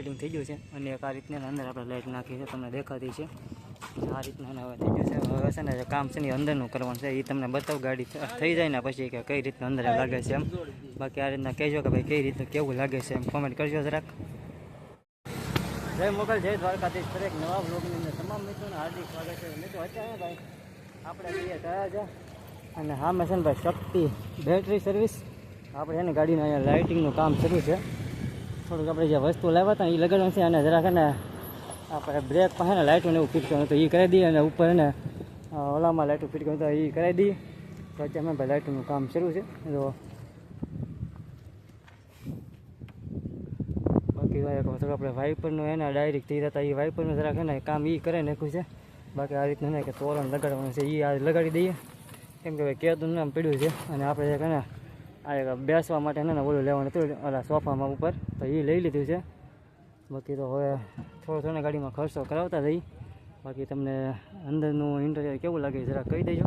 Fitting થઈ ગયું છે. અને એક આ રીતની અંદર આપણે લાઇટ નાખી છે, તમને દેખાતી છે. આ રીતના હવે થઈ ગયું છે. હવે છે ને કામ છે ને અંદરનું કરવાનું છે. એ તમને બતાવ ગાડી થઈ જાય ને પછી કે કઈ રીતનું અંદર લાગે છે એમ. બાકી આ રીતના કહેજો કે ભાઈ કઈ રીતનું કેવું લાગે છે એમ. કોમેન્ટ કરજો જરાક. જય મોગલ, જય દ્વારકાધીશ. દરેક નવા બ્લોગની અંદર તમામ મિત્રોને હાર્દિક સ્વાગત છે. મિત્રો, અત્યારે ભાઈ આપણે જઈએ છે અને હા છે ને ભાઈ શક્તિ બેટરી સર્વિસ આપણે એની ગાડીનું અહીંયા લાઇટિંગનું કામ શરૂ છે. થોડુંક આપણે જે વસ્તુ લાવ્યા હતા એ લગાડવાનું છે અને જરાક ને આપણે બ્રેક પાસે ને લાઇટોને એવું ફિટ કરવાનું તો એ કરી દઈએ અને ઉપર ને ઓલામાં લાઇટો ફિટ કરવાનું તો એ કરાવી દઈએ. તો અત્યારે અમે લાઇટોનું કામ શરૂ છે. તો ભાઈ આપણે વાઇપરનું એના ડાયરેક્ટ થઈ જતા એ વાઇપરનું જરાક છે ને કામ એ કરે નાખ્યું છે. બાકી આ રીતનું ને કે તોરણ લગાડવાનું છે. એ આ લગાડી દઈએ. કેમ કે કેદું નામ પડ્યું છે. અને આપણે જે ને આ બેસવા માટે ને, ઓલું લેવાનું હતું, ઓલા સોફામાં ઉપર. તો એ લઈ લીધું છે. બાકી તો હવે થોડો થોડો ગાડીમાં ખર્ચો કરાવતા જઈ બાકી તમને અંદરનું ઇન્ટરવ્યુ કેવું લાગે જરા કહી દેજો.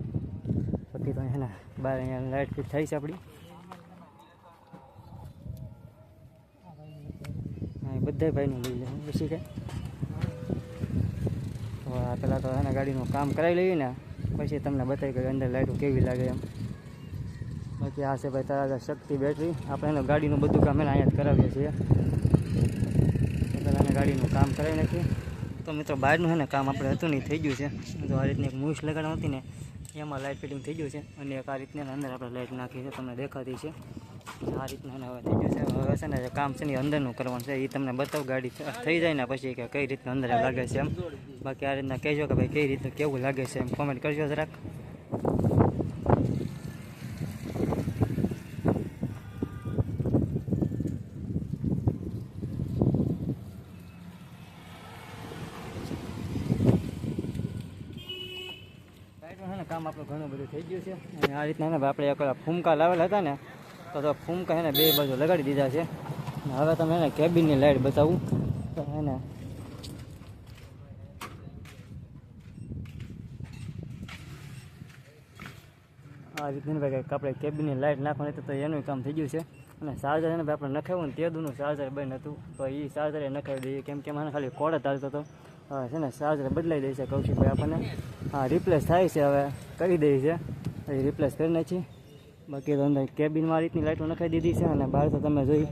બાકી તો એના બહાર અહીંયા લાઇટ ફિટ થાય છે આપણી બધા ભાઈનું લઈ લે પછી કે? તો પહેલાં તો એના ગાડીનું કામ કરાવી લઈએ ને, પછી તમને બતાવી કે અંદર લાઇટો કેવી લાગે એમ. બાકી આ છે ભાઈ તારા શક્તિ બેટરી આપણે એને ગાડીનું બધું કામ એને અહીંયા કરાવીએ છીએ. પહેલાં ગાડીનું કામ કરાવી નાખીએ. તો મિત્રો, બહારનું છે ને કામ આપણે હતું નહીં, થઈ ગયું છે. તો આ રીતની એક મૂસ લગાડવા હતી ને, એમાં લાઇટ ફિટિંગ થઈ ગયું છે અને એક આ રીતની અંદર આપણે લાઇટ નાખી છે તમને દેખાતી છે. આ રીતના હવે થઈ ગયું છે. હવે છે ને કામ છે ને અંદરનું કરવાનું છે. એ તમને બતાવ, ગાડી થઈ જાય ને પછી કે કઈ રીતનું અંદર લાગે છે એમ. બાકી આ રીતના કહેજો કે ભાઈ, કઈ રીતનું કેવું લાગે છે એમ. કોમેન્ટ કરજો જરાક સાઈડમાં છે ને કામ આપણું ઘણું બધું થઈ ગયું છે. અને આ રીતના એને આપણે એક ફૂમકા લાવેલા હતા ને, તો તો ફૂમકા એને બે બાજુ લગાડી દીધા છે. હવે તમે એને કેબિનની લાઇટ બતાવું. તો એને આ રીતની ભાઈ આપણે કેબિનની લાઇટ નાખવાની તો એનું કામ થઈ ગયું છે. અને ચાર્જર એને આપણે નખાવ્યું ને તે દૂનું ચાર્જર બંધ હતું. તો એ ચાર્જર નખાવી દઈએ. કેમ કે મને ખાલી કોડ ચાલતો હતો. હવે છે ને ચાર્જર બદલાઈ દે છે કૌશિકભાઈ આપણને. હા રિપ્લેસ થાય છે હવે, કરી દઈએ છે. એ રિપ્લેસ કરી નાખી. બાકી તો અંદર કેબિનમાં રીતની લાઇટો નખાઈ દીધી છે અને બહાર તો તમે જોઈ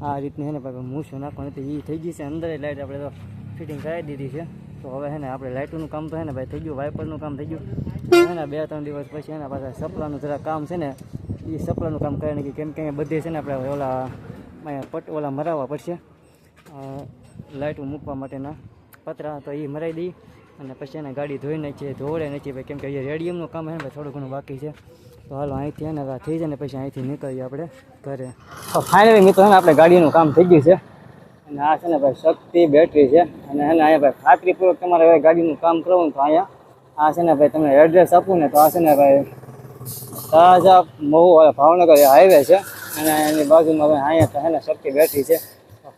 આ રીતની છે ને, પછી મૂછું નાખવાની એ થઈ ગઈ છે અંદર લાઇટ આપણે તો ફિટિંગ કરાવી દીધી છે. તો હવે છે ને, આપણે લાઇટોનું કામ તો છે ને, ભાઈ, થઈ ગયું. વાઇપરનું કામ થઈ ગયું. છે બે ત્રણ દિવસ પછી એના પાછા સપલાનું જરા કામ છે ને એ સપલાનું કામ કરે નાખ્યું કેમ કે બધે છે ને, આપણે ઓલા પટ, ઓલા મરાવવા પડશે. લાઇટો મૂકવા માટેના. પતરા તો એ મરાવી દઈ અને પછી એને ગાડી ધોઈ નાખીએ ધોળે નાખીએ ભાઈ કેમ કે અહીંયા રેડિયમનું કામ ને ભાઈ, થોડું ઘણું બાકી છે. તો હાલો અહીંથી એને થઈ જાય ને પછી અહીંથી નીકળીએ આપણે ઘરે. તો ફાઇનલી મિત્રો ને આપણે ગાડીનું કામ થઈ ગયું છે. અને આ છે ને ભાઈ, શક્તિ બેટરી છે. અને એને અહીંયા ભાઈ ખાતરીપૂર્વક તમારે ગાડીનું કામ કરવું તો અહીંયા. આ છે ને ભાઈ, તમને એડ્રેસ આપું ને તો આ છે ને ભાઈ, તાજા મહુ ભાવનગર હાઈવે છે. અને એની બાજુમાં અહીંયા તો ને શક્તિ બેટરી છે.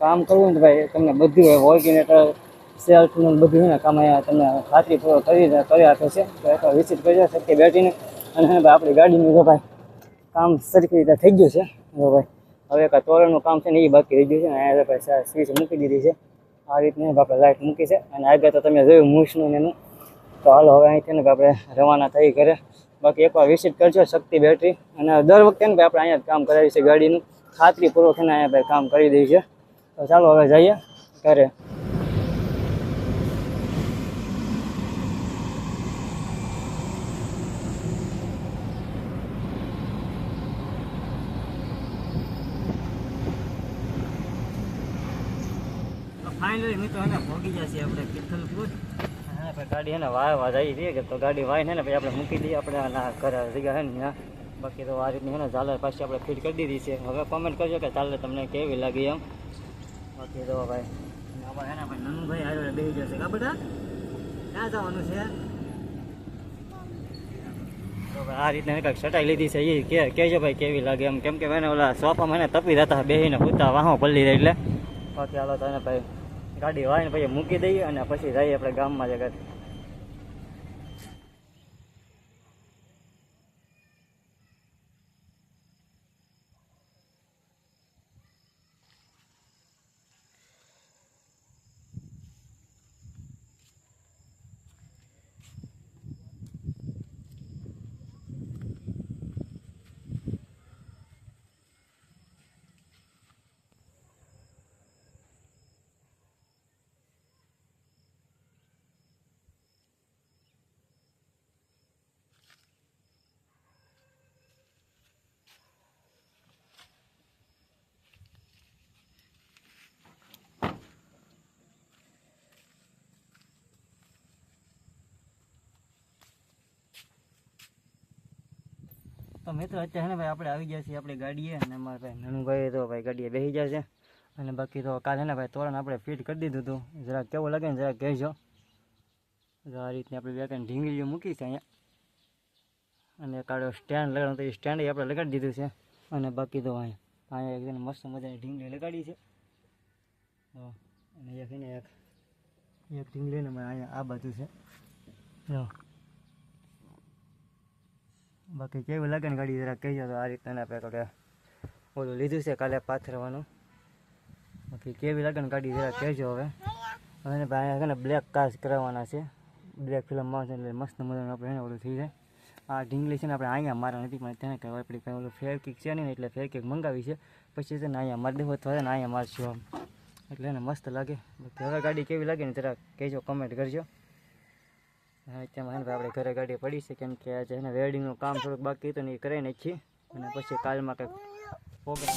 કામ કરવું ને ભાઈ, તમને બધું ઓર્ગેનેટર સેલ્ફનું બધું ને કામ અહીંયા તમને ખાતરીપૂર્વક કરી કરી આપે છે. તો એકવાર વિઝિટ કરજો શક્તિ બેટરીને અને આપણી ગાડીનું જો ભાઈ, કામ સરખી રીતે થઈ ગયું છે. જો ભાઈ, હવે એક તોરણનું કામ છે ને એ બાકી રહી ગયું છે. અહીંયા ભાઈ સ્વિચ મૂકી દીધી છે. આ રીતની આપણે લાઇટ મૂકી છે. અને આગળ તો તમે જોયું મૂસનું ને એનું. તો હાલો હવે અહીંથી ને આપણે રવાના થઈ ઘરે. બાકી એકવાર વિઝિટ કરજો શક્તિ બેટરી. અને દર વખતે ને આપણે અહીંયા કામ કરાવીએ છીએ ગાડીનું. ખાતરીપૂર્વક એને અહીંયા કામ કરી દઈએ છે તો ચાલો હવે જઈએ ઘરે. ફાઇનલી મિત્રો એને ભોગી જશે આપણે પિથલપુર હા ભાઈ ગાડી એને વાય વા જઈ રહી કે તો ગાડી વાય ને પછી આપણે મૂકી દઈએ. આપણે આના ઘરે જગ્યા છે ને ત્યાં. બાકી તો આ રીતની છે ને ઝાલર પાછી આપણે ફિટ કરી દીધી છે. હવે કોમેન્ટ કરજો કે ઝાલર તમને કેવી લાગી એમ. બાકી તો ભાઈ આમાં છે ને ભાઈ નનુભાઈ આવ્યો બેસી જશે કા બેટા ક્યાં જવાનું છે? તો ભાઈ આ રીતના કંઈક સટાઈ લીધી છે એ કે કહેજો ભાઈ કેવી લાગે એમ. કેમ કે મને ઓલા સોફામાં એને તપી જતા બેસીને પૂછતા વાહો પલ્લી જાય એટલે. બાકી હાલો તો એને ભાઈ ગાડી વાઈને પછી મૂકી દઈએ અને પછી જઈએ આપણે ગામમાં જગત તો મિત્રો, અત્યારે ને ભાઈ આપણે આવી ગયા છીએ આપણી ગાડીએ અને અમારા ભાઈ નાનુભાઈ તો ભાઈ ગાડીએ બેસી ગયા છે. અને બાકી તો કાલે ને ભાઈ તોરણ આપણે ફિટ કરી દીધું હતું. જરાક કેવું લાગે ને જરાક કહેજો. આ રીતની આપણે બે ત્રણ ઢીંગલીઓ મૂકી છે અહીંયા. અને કાળો સ્ટેન્ડ લગાડવાનું તો એ સ્ટેન્ડ આપણે લગાડી દીધું છે. અને બાકી તો અહીંયા અહીંયા એકદમ મસ્ત મજાની ઢીંગલી લગાડી છે. તો અને એક એક ઢીંગલીને અહીંયા આ બાજુ છે. જો. બાકી કેવું લગન ગાડી જરા કહેજો તો આ રીતના આપણે ઓલું લીધું છે કાલે પાથરવાનું. બાકી કેવી લગન ગાડી જરા કહેજો હવે. અને ભાઈ છે બ્લેક કાસ્ટ કરાવવાના છે. બ્લેક ફિલ્મમાં છે એટલે મસ્ત મજાનું આપણે એને ઓલું થઈ જાય. આ ઢીંગલી છે ને આપણે અહીંયા મારા નથી, પણ તેને કહેવાય. આપણી કંઈ ઓલું ફેર કિક છે નહીં એટલે ફેર કિક મંગાવી છે. પછી છે ને અહીંયા મારી દેવો અથવા અહીંયા મારશું આમ. એટલે એને મસ્ત લાગે. હવે ગાડી કેવી લાગે ને જરા કહેજો કમેન્ટ કરજો. હા તેમાં આપણે ઘરે ગાડી પડી છે, કેમ કે આજે એને વેડિંગનું કામ થોડુંક બાકી હતું ને એ કરી નાખીએ અને પછી કાલમાં કંઈક પ્રોગ્રામ